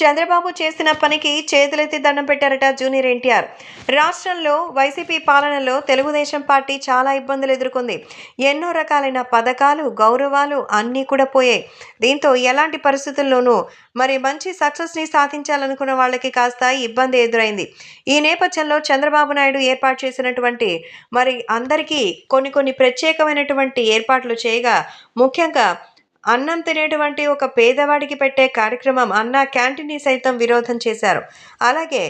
చంద్రబాబు చేసిన పనికి చేతులెత్తి దండం పెట్టారట జూనియర్ ఎన్టీఆర్. రాష్ట్రంలో వైసీపీ పాలనలో తెలుగుదేశం పార్టీ చాలా ఇబ్బందులు ఎదుర్కొంది. ఎన్నో రకాలైన పథకాలు గౌరవాలు అన్నీ కూడా పోయాయి. దీంతో ఎలాంటి పరిస్థితుల్లోనూ మరి మంచి సక్సెస్ని సాధించాలనుకున్న వాళ్ళకి కాస్త ఇబ్బంది ఎదురైంది. ఈ నేపథ్యంలో చంద్రబాబు నాయుడు ఏర్పాటు చేసినటువంటి మరి అందరికీ కొన్ని కొన్ని ప్రత్యేకమైనటువంటి ఏర్పాట్లు చేయగా ముఖ్యంగా అన్నం తినేటువంటి ఒక పేదవాడికి పెట్టే కార్యక్రమం అన్న క్యాంటీన్ని సైతం విరోధం చేశారు. అలాగే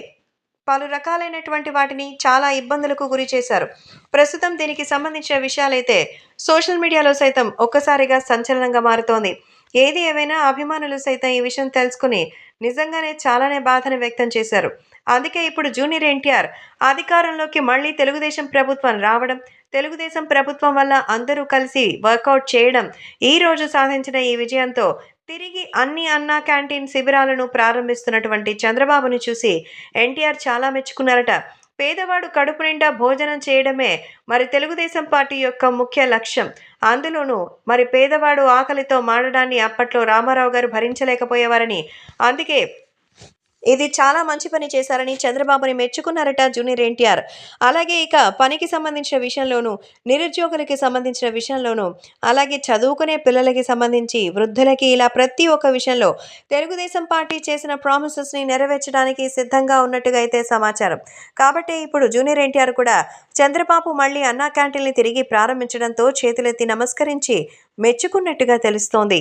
పలు రకాలైనటువంటి వాటిని చాలా ఇబ్బందులకు గురి చేశారు. ప్రస్తుతం దీనికి సంబంధించిన విషయాలైతే సోషల్ మీడియాలో సైతం ఒక్కసారిగా సంచలనంగా మారుతోంది. ఏది ఏమైనా అభిమానులు సైతం ఈ విషయం తెలుసుకుని నిజంగానే చాలానే బాధను వ్యక్తం చేశారు. అందుకే ఇప్పుడు జూనియర్ ఎన్టీఆర్ అధికారంలోకి మళ్ళీ తెలుగుదేశం ప్రభుత్వం రావడం తెలుగుదేశం ప్రభుత్వం వల్ల అందరూ కలిసి వర్కౌట్ చేయడం ఈ రోజు సాధించిన ఈ విజయంతో తిరిగి అన్ని అన్నా క్యాంటీన్ శిబిరాలను ప్రారంభిస్తున్నటువంటి చంద్రబాబును చూసి ఎన్టీఆర్ చాలా మెచ్చుకున్నారట. పేదవాడు కడుపు నిండా భోజనం చేయడమే మరి తెలుగుదేశం పార్టీ యొక్క ముఖ్య లక్ష్యం. అందులోనూ మరి పేదవాడు ఆకలితో మాడడాన్ని అప్పట్లో రామారావు గారు భరించలేకపోయేవారని అందుకే ఇది చాలా మంచి పని చేశారని చంద్రబాబుని మెచ్చుకున్నారట జూనియర్ ఎన్టీఆర్. అలాగే ఇక పనికి సంబంధించిన విషయంలోనూ నిరుద్యోగులకి సంబంధించిన విషయంలోనూ అలాగే చదువుకునే పిల్లలకి సంబంధించి వృద్ధులకి ఇలా ప్రతి ఒక్క విషయంలో తెలుగుదేశం పార్టీ చేసిన ప్రామిసెస్ని నెరవేర్చడానికి సిద్ధంగా ఉన్నట్టుగా అయితే సమాచారం. కాబట్టి ఇప్పుడు జూనియర్ ఎన్టీఆర్ కూడా చంద్రబాబు మళ్ళీ అన్నా క్యాంటీన్ని తిరిగి ప్రారంభించడంతో చేతులెత్తి నమస్కరించి మెచ్చుకున్నట్టుగా తెలుస్తోంది.